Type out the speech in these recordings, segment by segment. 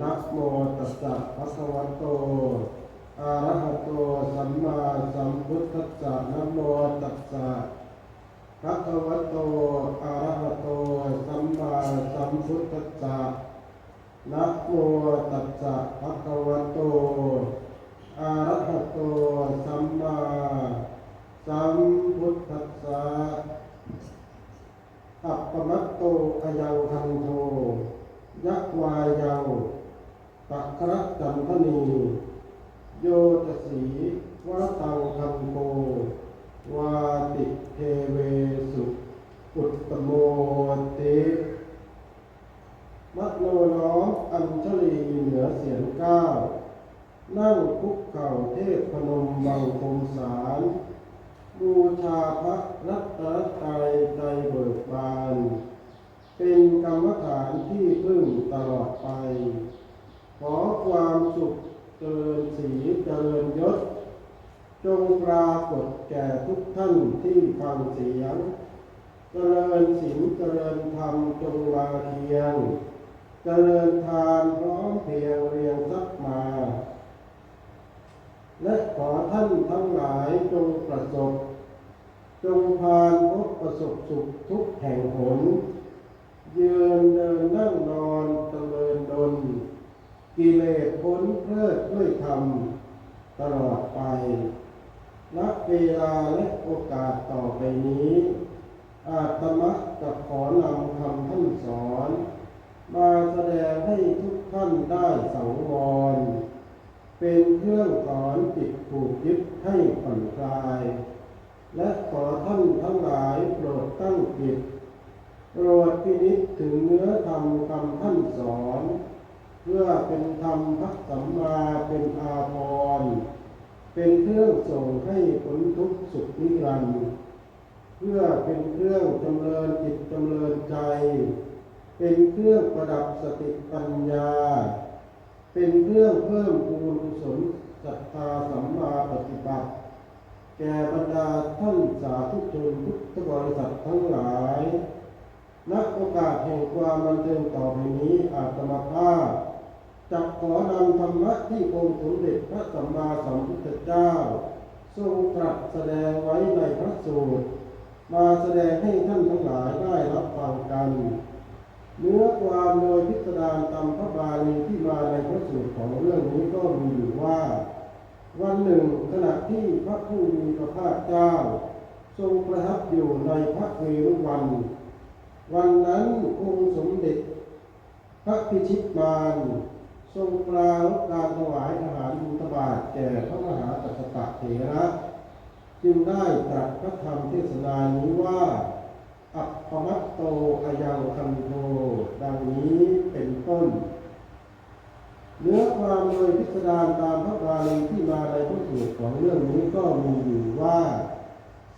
นะโมตัสสะภะคะวะโตอะระหะโตสัมมาสัมพุทธัสสะนะโมตัสสะภะคะวะโตอะระหะโตสัมมาสัมพุทธัสสะนะโมตัสสะภะคะวะโตอะระหะโตสัมมาสัมพุทธัสสะอัปปมัตโตอายังคันโทยักวายัง ตักระจันทนีโยตสีวรตังคันโตวาติเทเวสุอุตตโมติมัโนน้อมอัญชลีเหนือเสียงก้า นั่งคุกเข่าเทพพนมบังคมสารบูชาพระรัตนตรัยใจเบิกบาน เป็นกรรมฐานที่พึ่งตลอดไป ขอความสุขเจริญสีเจริญยศ จงปรากฏแก่ทุกท่านที่ฟังเสียง เจริญศีลเจริญธรรมจงมาเทียง เจริญทานพร้อมเพียงเรียงสักมา และขอท่านทั้งหลายจงประสบ จงพานพบประสบสุขทุกแห่งหนยืนเดินนั่งนอนเจริญดน กิเลสพ้นเพลิดด้วยธรรมตลอดไปณเวลาและโอกาสต่อไปนี้ อาตมะจะขอนำคำท่านสอน มาแสดงให้ทุกท่านได้สังวร เป็นเครื่องสอนจิตผูกยึดให้ผ่อนคลาย และขอท่านทั้งหลายโปรดตั้งจิตโปรดพินิจถึงเนื้อธรรมคำท่านสอน พื่อเป็นธรรมพักสัมมาเป็นอาภรณ์เป็นเครื่องส่งให้ผลทุกข์สุขนิรันดร์เพื่อเป็นเครื่องจำเริญจิตจำเริญใจ เป็นเครื่องประดับสติปัญญา เป็นเครื่องเพิ่มพูนกุศลศรัทธาสัมมาปฏิบัติ แก่บรรดาท่านสาธุชนพุทธบริษัททั้งหลายณโอกาสแห่งความบันเทิงต่อไปนี้อาตมาภาพ จะขอนำธรรมะที่องค์สมเด็จพระสัมมาสัมพุทธเจ้า ทรงตรัสแสดงไว้ในพระสูตร มาแสดงให้ท่านทั้งหลายได้รับฟังกัน เนื้อความโดยพิสดารตามพระบาลีที่มาในพระสูตรของเรื่องนี้ก็มีอยู่ว่า วันหนึ่งขณะที่พระผู้มีพระภาคเจ้า ทรงประทับอยู่ในพระเวรุวัน วันนั้นองค์สมเด็จพระพิชิตมาร ทรงปรารภการถวายอาหารบิณฑบาตแก่พระมหากัสสะเถระจึงได้ตรัสพระธรรมเทศนานี้ว่าอัปปมัตโตอายังคันโทดังนี้เป็นต้น เนื้อความโดยพิสดารตามพระบาลีที่มาในพระสูตรของเรื่องนี้ก็มีอยู่ว่า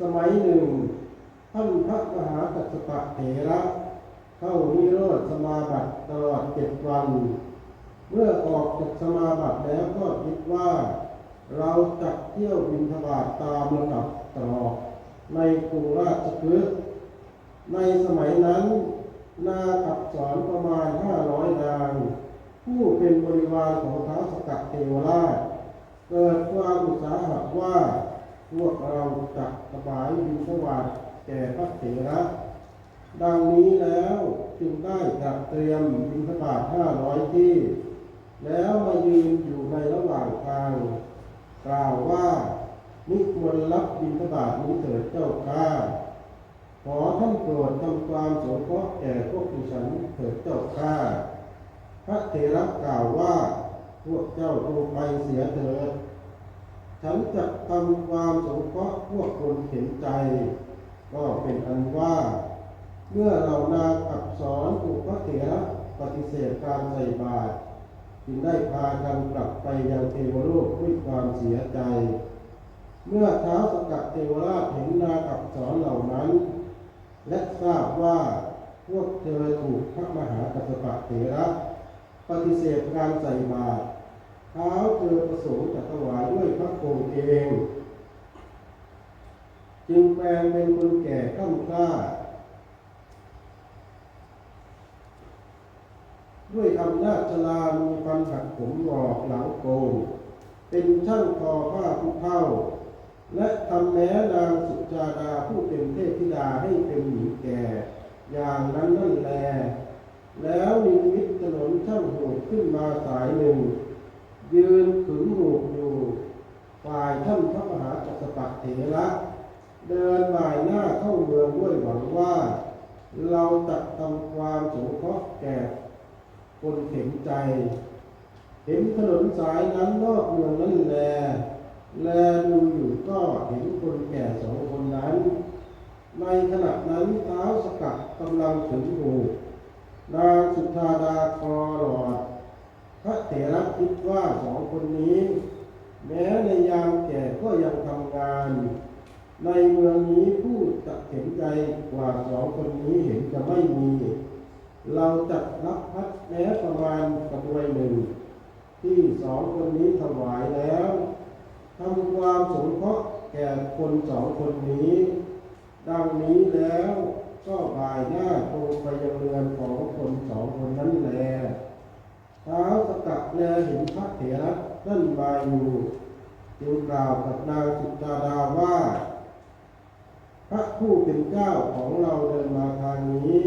สมัยหนึ่งท่านพระมหากัสสะเถระ เข้านิโรธสมาบัติตลอดเจ็ดวัน เมื่อออกจากสมาบัติแล้วก็คิดว่า เราจะเที่ยวบินทบาทตามลำดับตรอกในกรุงราชคฤห์ในสมัยนั้น นาขับสอนประมาณห้าร้อยนาง ผู้เป็นบริวารของท้าวสกัดเทวราชเกิดความอุตสาหะว่า พวกเราจะถวายบิณฑบาตแก่พระเถระดังนี้แล้วจึงได้จัดเตรียมบิณฑบาตห้าร้อยที่ แล้วมายืนอยู่ในระหว่างทางกล่าวว่านิมนต์รับบิณฑบาตนี้เถิดเจ้าข้าขอท่านโปรดทำความสงเคราะห์แก่พวกดิฉันเถิดเจ้าข้าพระเถระกล่าวว่า พวกเจ้าจงไปเสียเถิด ฉันจะทำความสงเคราะห์พวกคนเห็นใจ ก็เป็นอันว่า เมื่อเรานางอักษรถูกพระเถระปฏิเสธการใส่บาตร จึงได้พากันกลับไปยังเทวโลกด้วยความเสียใจ เมื่อเท้าสกัดเทวราชเห็นนางอักษรเหล่านั้น และทราบว่าพวกเธอถูกพระมหากัสปะเถระปฏิเสธการใส่บาตรเท้าเธอประสงค์จะถวายด้วยพระโคงเอง จึงแปลงเป็นคนแก่ข้ามคล้า ร ด้วยอำนาจชลามีฟันหักผมงอกหลังโกงเป็นช่างทอผ้าผู้เท่า และทำแม้นางสุจาดาผู้เป็นเทพธิดาให้เป็นหญิงแก่ อย่างนั้นนั่นแล แล้วนิมิตถนนช่างโหดขึ้นมาสายหนึ่ง ยืนขึงหูกอยู่ฝ่ายท่านพระมหาจักรพรรดิเถระเดินบ่ายหน้าเข้าเมืองด้วยหวังว่า เราจะทำความสงเคราะห์แก่ คนเข็นใจ เห็นถนนสายนั้นนอกเมืองนั้นแล แลดูอยู่ก็เห็นคนแก่สองคนนั้น ในขณะนั้นเท้าสกัดกำลังถึงหูนางสุธาดาคอหลอด พระเถระคิดว่าสองคนนี้ แม้ในยามแก่ก็ยังทำงาน ในเมืองนี้ผู้จะเห็นใจกว่าสองคนนี้เห็นจะไม่มี เราจัดรับพัดแม้ประมาณกระบวยหนึ่ง ที่สองคนนี้ถวายแล้วทำความสงเคราะห์แก่คนสองคนนี้ ดังนี้แล้วก็บายหน้าตรงไปยังเรือนของคนสองคนนั้นแลเท้าสกัดแลเห็นพระเถระนั่นมาอยู่จึงกล่าวกับนางสุจาดาว่า พระผู้เป็นเจ้าของเราเดินมาทางนี้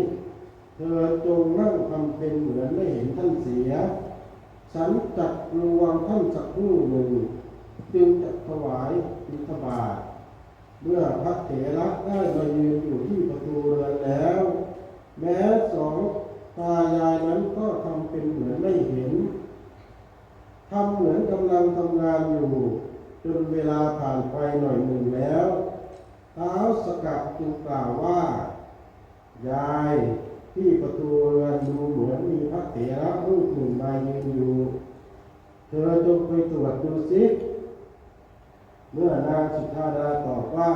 เธอจงนั่งทำเป็นเหมือนไม่เห็นท่านเสีย ฉันจักรวงท่านสักครู่หนึ่ง จึงจะถวายบิณฑบาตเมื่อพระเถระได้มายืนอยู่ที่ประตูเรือนแล้ว แม้สองตายายนั้นก็ทำเป็นเหมือนไม่เห็นทำเหมือนกำลังทำงานอยู่ จนเวลาผ่านไปหน่อยหนึ่งแล้วเท้าสกัดจึงกล่าวว่า ยาย ที่ประตูเรือนดูเหมือนมีพระเถระรูปหนึ่งมายืนอยู่ เธอจงไปตรวจดูสิ เมื่อนางสุธาดาตอบว่า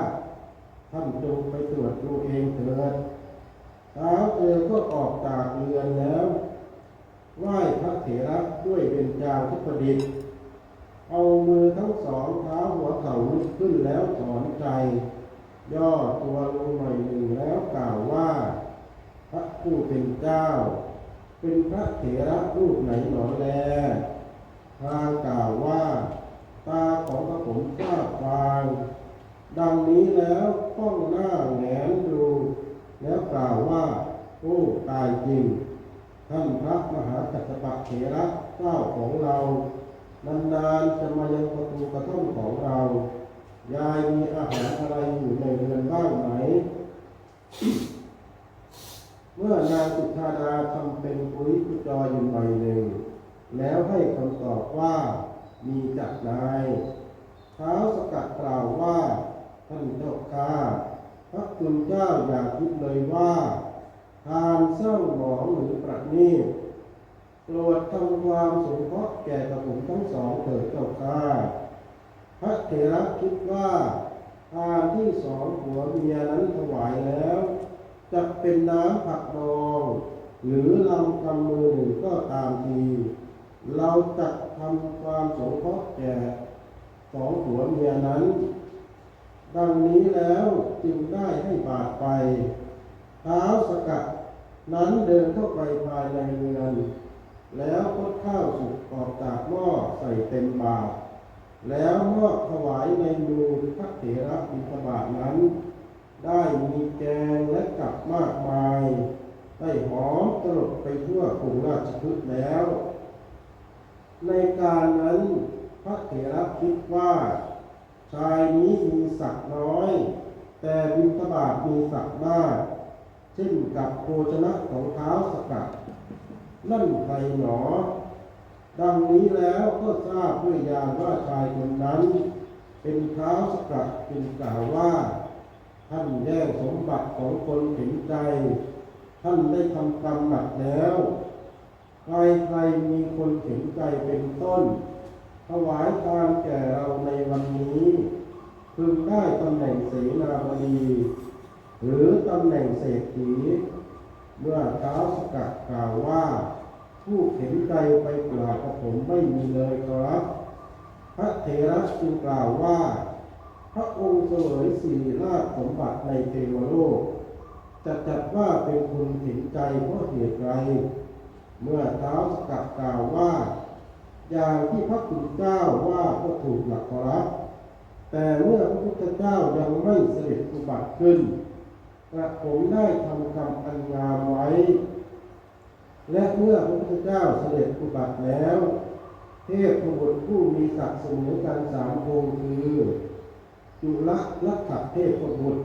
ท่านจงไปตรวจดูเองเถิดเท้าเธอก็ออกจากเรือนแล้วไหว้พระเถระด้วยเบญจางทุประดิษฐ์เอามือทั้งสองเท้าหัวเข่าลุกขึ้นแล้วถอนใจ ย่อตัวลงหน่อยหนึ่งแล้วกล่าว ผู้เป็นเจ้า เป็นพระเถระรูปไหนหนอแลทางกล่าวว่า ตาของกระผมทราฟาง ดังนี้แล้วป้องหน้าแหงนดู แล้วกล่าวว่า โอ้ตายจริง ท่านพระมหาจักรพรรดิเถระเจ้าของเรานานๆจะมายังประตูกระท่อมของเรา ยายมีอาหารอะไรอยู่ในเรือนบ้างไหม เมื่อนางสุธาดาทำเป็นปุ้ยกุจอยอยู่หน่อยหนึ่ง แล้วให้คำตอบว่ามีจากนายเท้าสกัดกล่าวว่า ท่านเจ้าข้าพระคุณเจ้าอย่าคิดเลยว่า ทานเศร้าหมองหรือประณีตโปรดทำความสงเคราะห์แก่กระผมทั้งสองเถิดเจ้าข้าพระเถระคิดว่าทานที่สองผัวเมียนั้นถวายแล้ว จะเป็นน้ำผักดอง หรือลำกำมือหนึ่งก็ตามที เราจะทำความสงเคราะห์แก่สองผัวเมียนั้น ดังนี้แล้วจึงได้ให้บาทไป เท้าสกัดนั้นเดินเข้าไปภายในเรือน แล้วพดข้าวสุกออกจากหม้อใส่เต็มบาตรแล้วมอบถวายในมือพระเถระบิณฑบาตนั้น ได้มีแกงและกับมากมาย ได้หอมตลบไปทั่วกรุงราชคฤห์แล้ว ในการนั้นพระเถระคิดว่า ชายนี้มีศักดิ์น้อย แต่บิณฑบาตมีศักดิ์มากเช่นกับโภชนะของเท้าสกัดนั่นใครหนอ ดังนี้แล้วก็ทราบด้วยญาณว่าชายคนนั้น เป็นเท้าสกัดจึงกล่าวว่า ท่านแย่งสมบัติของคนเห็นใจ ท่านได้ทำกรรมหนักแล้วใครใครมีคนเห็นใจเป็นต้น ถวายทานแก่เราในวันนี้พึงได้ตำแหน่งเสนาบดีหรือตำแหน่งเศรษฐีเมื่อเท้าสกัดกล่าวว่า ผู้เห็นใจไปกว่าบผมไม่มีเลยครับ พระเถระจึงกล่าวว่า พระองค์เสวยสีราชสมบัติในเทวโลกจะจัดว่าเป็นคนเห็นใจเพราะเหตุไร เมื่อเท้าสกัดกล่าวว่า อย่างที่พระคุณเจ้าว่าก็ถูกหลักรับแต่เมื่อพระพุทธเจ้ายังไม่เสด็จอุบัติขึ้นกระผมได้ทำคำอันงามไว้ และเมื่อพระพุทธเจ้าเสด็จอุบัติแล้ว เทพบุตรผู้มีศักดิ์เสมอกันสามองค์คือ จุลลักขเทพบุตร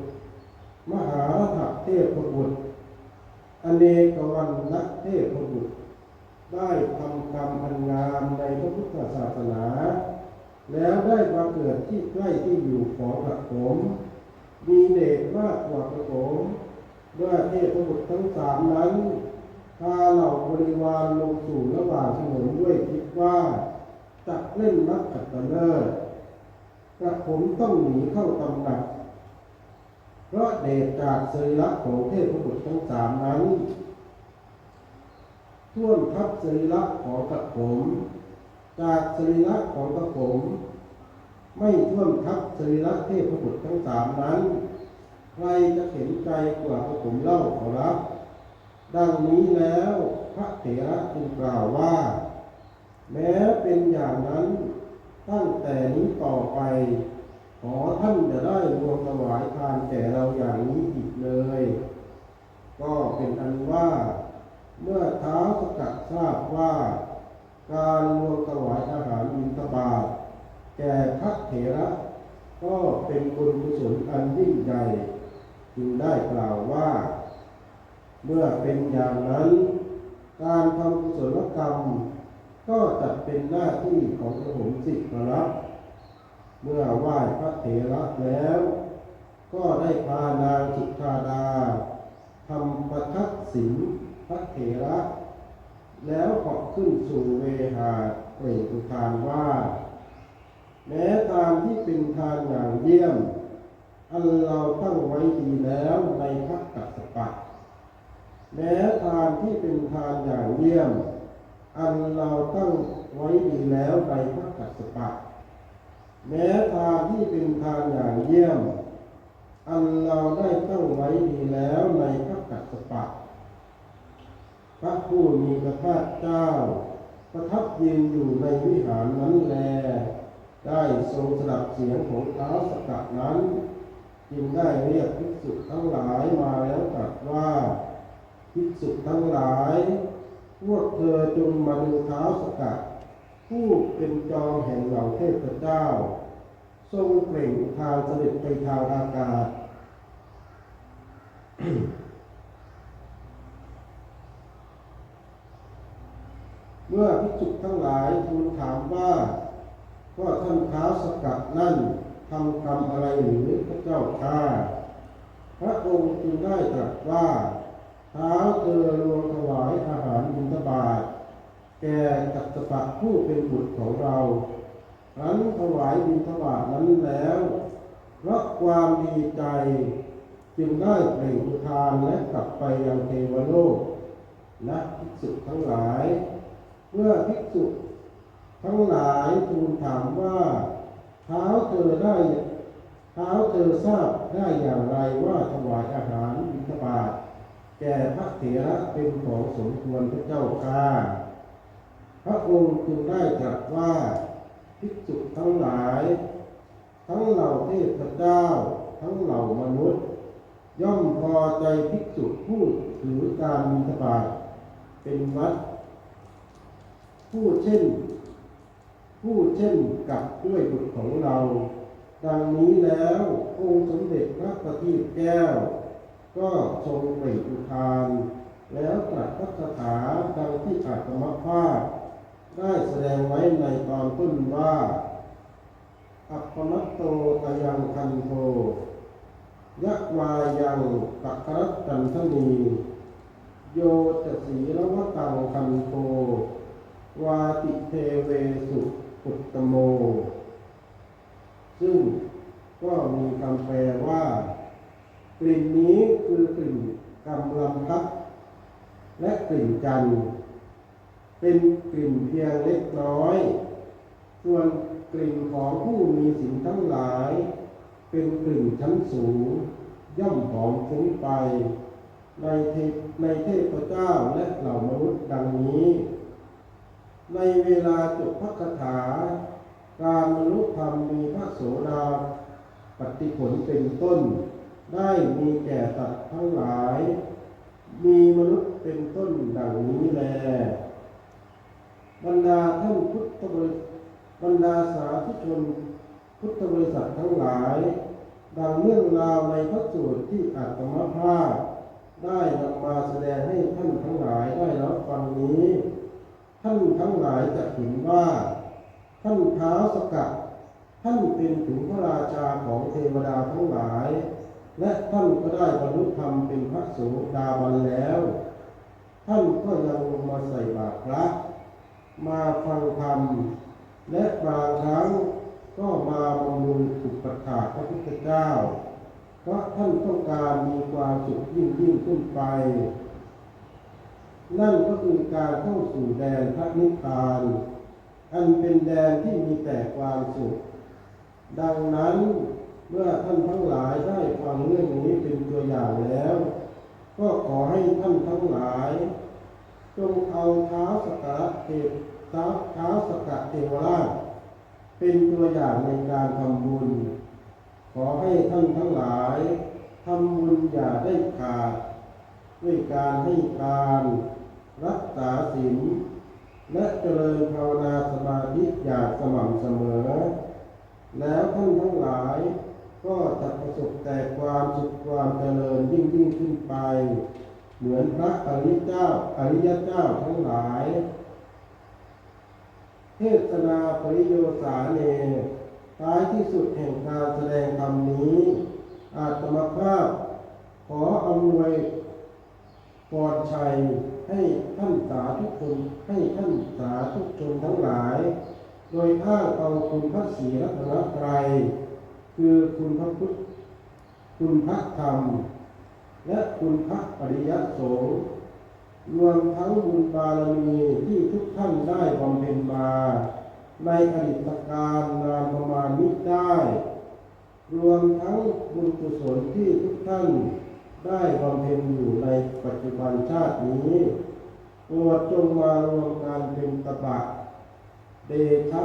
มหารัฐเทพบุตร อเนกวันนักเทพบุตร ได้ทำกรรมอันงามในพระพุทธศาสนา แล้วได้มาเกิดที่ใกล้ที่อยู่ของกระผมมีเดชมากกว่ากระผมเมื่อเทพบุตรทั้งสามนั้นพาเหล่าบริวารลงสู่ระหว่างถนนด้วยคิดว่าจะเล่นนักขัตฤกษ์ กระผมต้องหนีเข้าตำหนัก เพราะเดชจากสรีระของเทพบุตรทั้งสามนั้นท่วมทับสรีระของกระผม จากสรีระของกระผม ไม่ท่วมทับสรีระเทพบุตรทั้งสามนั้น ใครจะเห็นใจกว่ากระผมเล่าขอรับ ดังนี้แล้วพระเถระจึงกล่าวว่า แม้เป็นอย่างนั้น ตั้งแต่นี้ต่อไป ขอท่านจะได้รวมถวายทานแก่เราอย่างนี้อีกเลย ก็เป็นอันว่า เมื่อเท้าสกัดทราบว่า การรวมถวายอาหารบิณฑบาตแก่พระเถระ ก็เป็นบุญกุศลอันยิ่งใหญ่จึงได้กล่าวว่า เมื่อเป็นอย่างนั้น การทำกุศลกรรม ก็จะเป็นหน้าที่ของกระผมสิทธิ์ครับ เมื่อไหว้พระเถระแล้ว ก็ได้พานางสุธาดาทำประทักษิณพระเถระ แล้วเหาะขึ้นสู่เวหาเปล่งอุทานว่า แม้ทานที่เป็นทานอย่างเยี่ยม อันเราตั้งไว้ดีแล้วในพระกัสสปะแม้ทานที่เป็นทานอย่างเยี่ยม อันเราตั้งไว้ดีแล้วในพระกัสสปะ แม้ทานที่เป็นทานอย่างเยี่ยม อันเราได้ตั้งไว้ดีแล้วในพระกัสสปะ พระผู้มีพระภาคเจ้า ประทับยืนอยู่ในวิหารนั้นแล ได้ทรงสดับเสียงของเท้าสกัดนั้น จึงได้เรียกภิกษุทั้งหลายมาแล้วตรัสว่าภิกษุทั้งหลาย พวกเธอจงมาดูเท้าสกัด ผู้เป็นจอมแห่งเหล่าเทพเจ้า ทรงเปล่งทางเสด็จไปทางอากาศ เมื่อภิกษุทั้งหลายทูลถามว่าก็ท่านเท้าสกัดนั่นทำกรรมอะไรหรือพระเจ้าข้าพระองค์จึงได้ตรัสว่า เท้าเธอรวมถวายอาหารบิณฑบาตแก่กัสสปะผู้เป็นบุตรของเราครั้นถวายบิณฑบาตนั้นแล้วเพราะความดีใจจึงได้เปล่งอุทานและกลับไปยังเทวโลกและภิกษุทั้งหลาย เมื่อภิกษุทั้งหลายทูลถามว่าเท้าเธอได้เท้าเธอทราบได้อย่างไรว่าถวายอาหารบิณฑบาต แก่พระเถระเป็นของสมควรพระเจ้าค่าพระองค์จึงได้ตรัสว่าภิกษุทั้งหลาย ทั้งเหล่าเทพเจ้า ทั้งเหล่ามนุษย์ ย่อมพอใจภิกษุผู้ถือการบิณฑบาตเป็นวัด ผู้เช่น ผู้เช่นกับด้วยบุตรของเรา ดังนี้แล้วองค์สมเด็จพระประทีปแก้ว ก็ทรงเปล่งอุทาน แล้วตรัสพระคาถาดังที่อาตมภาพ ได้แสดงไว้ในตอนต้นว่า อัปปมัตโตกยังคันโทยะวายังตักรัตตันทนีโยจะสีรวะตังคันโท วาติเทเวสุปุตตโม ซึ่งก็มีคำแปลว่า กลิ่นนี้คือกลิ่นกำลำพับและกลิ่นจันเป็นกลิ่นเพียงเล็กน้อย ส่วนกลิ่นของผู้มีสิ่งทั้งหลาย เป็นกลิ่นชั้นสูง ย่อมหอมฟุ้งไป ในเทพในเทพเจ้าและเหล่ามนุษย์ดังนี้ ในเวลาจบพระคาถา การบรรลุธรรมมีพระโสดาปฏิผลเป็นต้น ได้มีแก่สัตว์ทั้งหลาย มีมนุษย์เป็นต้นดังนี้แล บรรดาท่านพุทธบริบรรดาสาธุชนพุทธบริษัททั้งหลาย ดังเรื่องราวในพระสูตรที่อาตมภาพ ได้นำมาแสดงให้ท่านทั้งหลายได้รับฟังนี้ ท่านทั้งหลายจะเห็นว่า ท่านเท้าวสกัดท่านเป็นถึงพระราชาของเทวดาทั้งหลาย และท่านก็ได้บรรลุธรรมเป็นพระโสดาบันแล้ว ท่านก็ยังมาใส่บาตรพระมาฟังธรรม และบางครั้งก็มาบำรุงอุปถาพระพุทธเจ้า เพราะท่านต้องการมีความสุขยิ่งยิ่งขึ้นไป นั่นก็คือการเข้าสู่แดนพระนิพพาน อันเป็นแดนที่มีแต่ความสุข ดังนั้น เมื่อท่านทั้งหลายได้ฟังเรื่องนี้เป็นตัวอย่างแล้ว ก็ขอให้ท่านทั้งหลาย จงเอาเท้าสกการะเทพเท้าเท้าสกกัดเทวราชเป็นตัวอย่างในการทำบุญ ขอให้ท่านทั้งหลายทำบุญอย่าได้ขาด ด้วยการให้ทานรักษาศีลและเจริญภาวนาสมาธิอย่างสม่ำเสมอ แล้วท่านทั้งหลาย ก็จะประสบแต่ความสุขความเจริญยิ่งยิ่งขึ้นไป เหมือนพระอริยเจ้าอริยเจ้าทั้งหลาย เทศนาปริโยสาเนท้ายที่สุดแห่งการแสดงธรรมนี้ อาตมาภาพ ขออำนวยพรชัยให้ท่านสาธุชนให้ท่านสาธุชนทั้งหลาย โดยอ้างเอาคุณพระศรีรัตนตรัย คือคุณพระพุทธคุณพระธรรม และคุณพระปริยัติสงฆ์รวมทั้งบุญบารมีที่ทุกท่านได้บำเพ็ญมา ในอดีตการนานประมาณนิดได้ รวมทั้งบุญกุศลที่ทุกท่านได้บำเพ็ญอยู่ในปัจจุบันชาตินี้โปรดจงมารวมกันเป็นตบะเดชะ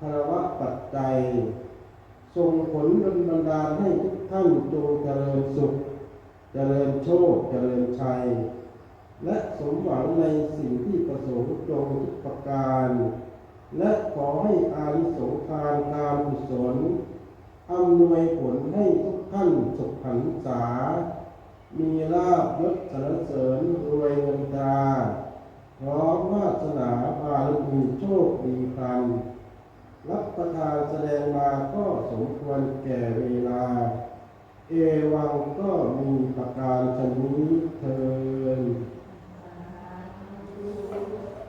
คารวะปัจจัย ส่งผลดลบันดาลให้ทุกท่านจงเจริญสุข เจริญโชค เจริญชัย และสมหวังในสิ่งที่ประสงค์จงทุกประการ และขอให้อานิสงทานการกุศลอำนวยผลให้ทุกท่านสุขหันษา มีลาบยศสรรเสริญรวยเงินตาพร้อมวาสนาบารมีโชคดีพัน รับประทานแสดงมาก็สมควรแก่เวลา เอวังก็มีประการชนนี้เธอ